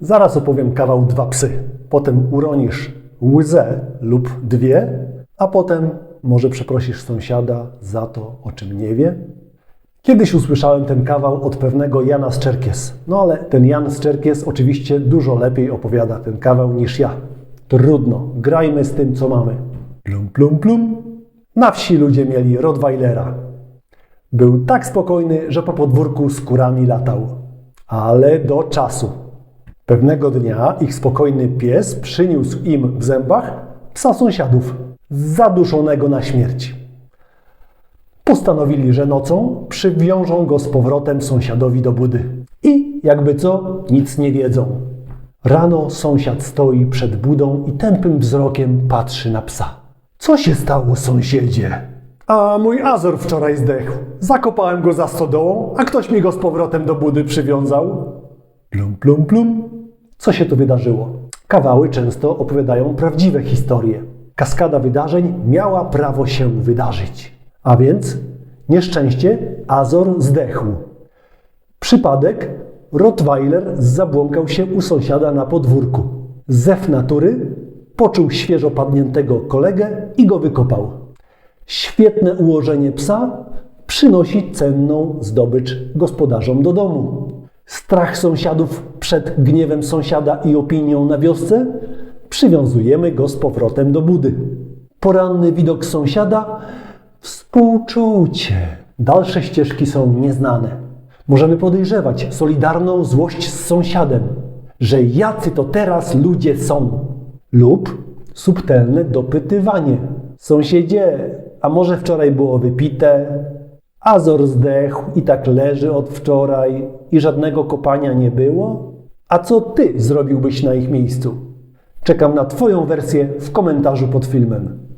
Zaraz opowiem kawał dwa psy. Potem uronisz łzę lub dwie, a potem może przeprosisz sąsiada za to, o czym nie wie. Kiedyś usłyszałem ten kawał od pewnego Jana z Czerkies. No ale ten Jan z Czerkies oczywiście dużo lepiej opowiada ten kawał niż ja. Trudno, grajmy z tym, co mamy. Plum, plum, plum. Na wsi ludzie mieli Rottweilera. Był tak spokojny, że po podwórku z kurami latał. Ale do czasu. Pewnego dnia ich spokojny pies przyniósł im w zębach psa sąsiadów, zaduszonego na śmierć. Postanowili, że nocą przywiążą go z powrotem sąsiadowi do budy. I jakby co, nic nie wiedzą. Rano sąsiad stoi przed budą i tępym wzrokiem patrzy na psa. Co się stało, sąsiedzie? A mój Azor wczoraj zdechł. Zakopałem go za stodołą, a ktoś mi go z powrotem do budy przywiązał. Plum, plum, plum. Co się tu wydarzyło? Kawały często opowiadają prawdziwe historie. Kaskada wydarzeń miała prawo się wydarzyć. A więc nieszczęście Azor zdechł. Przypadek Rottweiler zabłąkał się u sąsiada na podwórku. Zew natury poczuł świeżo padniętego kolegę i go wykopał. Świetne ułożenie psa przynosi cenną zdobycz gospodarzom do domu. Strach sąsiadów przed gniewem sąsiada i opinią na wiosce przywiązujemy go z powrotem do budy. Poranny widok sąsiada współczucie. Dalsze ścieżki są nieznane. Możemy podejrzewać solidarną złość z sąsiadem, że jacy to teraz ludzie są. Lub subtelne dopytywanie. Sąsiedzie, a może wczoraj było wypite? Azor zdechł i tak leży od wczoraj i żadnego kopania nie było? A co ty zrobiłbyś na ich miejscu? Czekam na Twoją wersję w komentarzu pod filmem.